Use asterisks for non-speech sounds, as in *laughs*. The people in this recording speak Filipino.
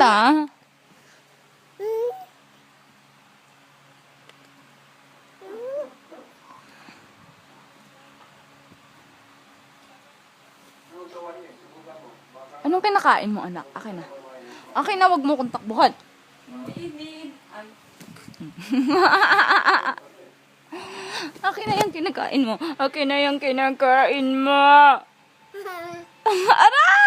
Ah. Anong kinakain mo, anak? Akin na. Akin na, wag mo kong takbuhan. *laughs* Akin na yung kinakain mo. Akin na yung kinakain mo. *laughs* Aray!